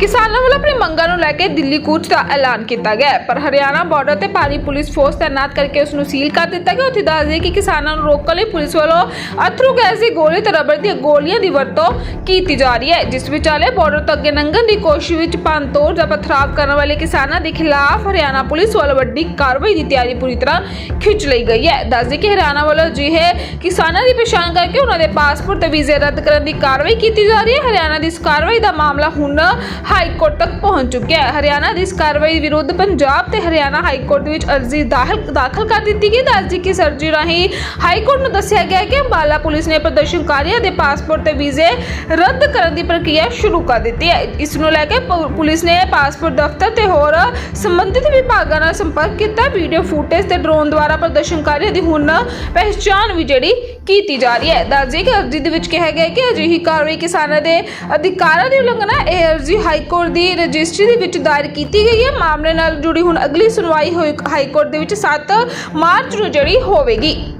ਕਿਸਾਨਾਂ ਵੱਲੋਂ ਆਪਣੀ ਮੰਗਾਂ ਨੂੰ ਲੈ ਕੇ ਦਿੱਲੀ ਕੂਚ ਦਾ ਐਲਾਨ ਕੀਤਾ ਗਿਆ ਹੈ, ਪਰ ਹਰਿਆਣਾ ਬਾਰਡਰ ਤੇ ਭਾਰੀ ਪੁਲਿਸ ਫੋਰਸ ਤਾਇਨਾਤ ਕਰਕੇ ਉਸ ਨੂੰ ਸੀਲ ਕਰ ਦਿੱਤਾ ਗਿਆ। ਉੱਥੇ ਦੱਸ ਦਈਏ ਕਿ ਕਿਸਾਨਾਂ ਨੂੰ ਰੋਕਣ ਲਈ ਪੁਲਿਸ ਵੱਲੋਂ ਅਥਰੂ ਗੈਸ ਦੀ ਗੋਲੀ ਤੇ ਰਬੜ ਦੀਆਂ ਗੋਲੀਆਂ ਦੀ ਵਰਤੋਂ ਕੀਤੀ ਜਾ ਰਹੀ ਹੈ। ਜਿਸ ਵਿਚਾਲੇ ਬਾਰਡਰ ਤੋਂ ਅੱਗੇ ਲੰਘਣ ਦੀ ਕੋਸ਼ਿਸ਼ ਵਿੱਚ ਪੰਤੋੜ ਜਾਂ ਪਥਰਾਵ ਕਰਨ ਵਾਲੇ ਕਿਸਾਨਾਂ ਦੇ ਖਿਲਾਫ ਹਰਿਆਣਾ ਪੁਲਿਸ ਵੱਲੋਂ ਵੱਡੀ ਕਾਰਵਾਈ ਦੀ ਤਿਆਰੀ ਪੂਰੀ ਤਰ੍ਹਾਂ ਖਿੱਚ ਲਈ ਗਈ ਹੈ। ਦੱਸ ਦਈਏ ਕਿ ਹਰਿਆਣਾ ਵੱਲੋਂ ਅਜਿਹੇ ਕਿਸਾਨਾਂ ਦੀ ਪਛਾਣ ਕਰਕੇ ਉਹਨਾਂ ਦੇ ਪਾਸਪੋਰਟ ਤੇ ਵੀਜ਼ੇ ਰੱਦ ਕਰਨ ਦੀ ਕਾਰਵਾਈ ਕੀਤੀ ਜਾ ਰਹੀ ਹੈ। ਹਰਿਆਣਾ ਦੀ ਇਸ ਕਾਰਵਾਈ ਦਾ ਮਾਮਲਾ ਹੁਣ ਹਾਈ ਕੋਰਟ ਤੱਕ ਪਹੁੰਚ ਚੁੱਕਿਆ ਹੈ। ਹਰਿਆਣਾ ਦੀ ਇਸ ਕਾਰਵਾਈ ਵਿਰੁੱਧ ਪੰਜਾਬ ਤੇ ਹਰਿਆਣਾ ਹਾਈ ਕੋਰਟ ਦੇ ਵਿੱਚ ਅਰਜ਼ੀ ਦਾਖਲ ਦਾਖਲ ਕਰ ਦਿੱਤੀ ਗਈ। ਦੱਸ ਦਈਏ ਕਿ ਸਰਜੀ ਰਾਹੀਂ ਹਾਈ ਕੋਰਟ ਨੂੰ ਦੱਸਿਆ ਗਿਆ ਕਿ ਅੰਬਾਲਾ ਪੁਲਿਸ ਨੇ ਪ੍ਰਦਰਸ਼ਨਕਾਰੀਆਂ ਦੇ ਪਾਸਪੋਰਟ ਤੇ ਵੀਜ਼ੇ ਰੱਦ ਕਰਨ ਦੀ ਪ੍ਰਕਿਰਿਆ ਸ਼ੁਰੂ ਕਰ ਦਿੱਤੀ ਹੈ। ਇਸ ਨੂੰ ਲੈ ਕੇ ਪ- ਪੁਲਿਸ ਨੇ ਪਾਸਪੋਰਟ ਦਫ਼ਤਰ ਤੇ ਹੋਰ ਸੰਬੰਧਿਤ ਵਿਭਾਗਾਂ ਨਾਲ ਸੰਪਰਕ ਕੀਤਾ। ਵੀਡੀਓ ਫੁਟੇਜ ਤੇ ਡਰੋਨ ਦੁਆਰਾ ਪ੍ਰਦਰਸ਼ਨਕਾਰੀਆਂ ਦੀ ਹੁਣ ਪਹਿਚਾਣ ਵੀ ਜਿਹੜੀ ਕੀਤੀ ਜਾ ਰਹੀ ਹੈ। ਦੱਸ ਕਿ ਅਰਜ਼ੀ ਦੇ ਵਿੱਚ ਕਿਹਾ ਗਿਆ ਕਿ ਅਜਿਹੀ ਕਾਰਵਾਈ ਕਿਸਾਨਾਂ ਦੇ ਅਧਿਕਾਰਾਂ ਦੀ ਉਲੰਘਣਾ, ਇਹ ਅਰਜ਼ੀ ਹਾਈ ਕੋਰਟ ਦੀ ਰਜਿਸਟਰੀ ਦੇ ਵਿੱਚ ਦਾਇਰ ਕੀਤੀ ਗਈ ਹੈ। ਮਾਮਲੇ ਨਾਲ ਜੁੜੀ ਹੁਣ ਅਗਲੀ ਸੁਣਵਾਈ ਹੋਈ ਹਾਈ ਕੋਰਟ ਦੇ ਵਿੱਚ 7 ਮਾਰਚ ਨੂੰ ਜਿਹੜੀ ਹੋਵੇਗੀ।